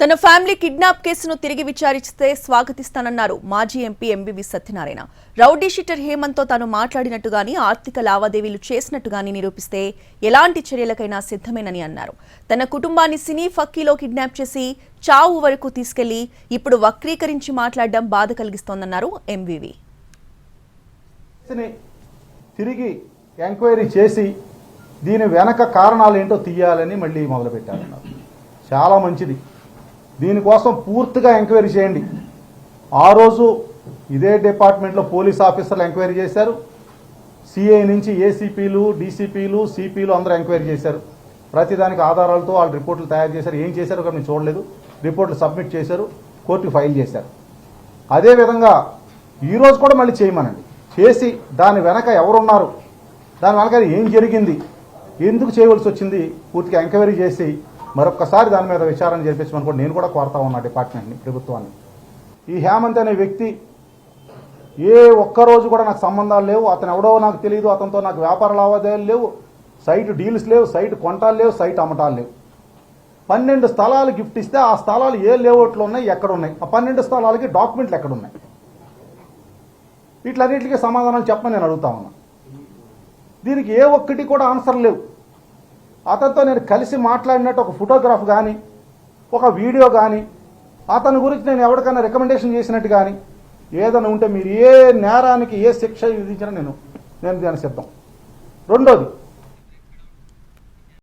తన family kidnap కేసును తిరిగి విచారిస్తే స్వాగతిస్తానన్నారు మాజీ MP M B V Satyanarayana. Rowdy sheeter హేమంత్తో తాను మాట్లాడినట్టుగాని ఆర్థిక లావాదేవీలు చేసినట్టుగాని నిరూపిస్తే ఎలాంటి చర్యలకైనా సిద్ధమేనని అన్నారు. తన కుటుంబాన్ని సినీ ఫక్కీలో కిడ్నాప్ చేసి చావు వరకు తీసుకెళ్ళి ఇప్పుడు వక్రీకరించి మాట్లాడడం బాధ కలిగిస్తోందన్నారు ఎంవీవీ తిరిగి ఎంక్వైరీ చేసి దీని వెనక కారణాలు ఏంటో తీయాలని మళ్ళీ మొదలుపెట్టారన్నారు. చాలా మంచిది. దీనికోసం పూర్తిగా ఎంక్వైరీ చేయండి. ఆ రోజు ఇదే డిపార్ట్మెంట్లో పోలీస్ ఆఫీసర్లు ఎంక్వైరీ చేశారు. సిఐ నుంచి ఏసీపీలు డీసీపీలు సిపిలు అందరూ ఎంక్వైరీ చేశారు. ప్రతిదానికి ఆధారాలతో వాళ్ళు రిపోర్ట్లు తయారు చేశారు. ఏం చేశారు కానీ చూడలేదు. రిపోర్ట్లు సబ్మిట్ చేశారు. కోర్టుకు ఫైల్ చేశారు. అదేవిధంగా ఈరోజు కూడా మళ్ళీ చేయమనండి. చేసి దాని వెనక ఎవరున్నారు? దాని వెనక ఏం జరిగింది? ఎందుకు చేయవలసి వచ్చింది? పూర్తిగా ఎంక్వైరీ చేసి మరొకసారి దాని మీద విచారణ జరిపించమని కూడా నేను కూడా కోరుతా ఉన్నా డిపార్ట్మెంట్ని ప్రభుత్వాన్ని. ఈ హేమంత్ అనే వ్యక్తి ఏ ఒక్క రోజు కూడా నాకు సంబంధాలు లేవు. అతను ఎవడో నాకు తెలియదు. అతనితో నాకు వ్యాపార లావాదేవీలు లేవు. సైట్ డీల్స్ లేవు సైట్ కొంటాలు లేవు సైట్ అమ్మటాలు లేవు. పన్నెండు స్థలాలు గిఫ్ట్ ఇస్తే ఆ స్థలాలు ఏ లేఅవుట్లో ఉన్నాయి ఎక్కడ ఉన్నాయి? ఆ పన్నెండు స్థలాలకి డాక్యుమెంట్లు ఎక్కడ ఉన్నాయి? వీటిలన్నిటికీ సమాధానాలు చెప్పమని నేను అడుగుతా ఉన్నా. దీనికి ఏ ఒక్కటి కూడా ఆన్సర్ లేవు. అతనితో నేను కలిసి మాట్లాడినట్టు ఒక ఫోటోగ్రాఫ్ కానీ ఒక వీడియో కానీ అతని గురించి నేను ఎవరికైనా రికమెండేషన్ చేసినట్టు కానీ ఏదైనా ఉంటే మీరు ఏ నేరానికి ఏ శిక్ష విధించినా నేను నేను దాని సిద్ధం. రెండోది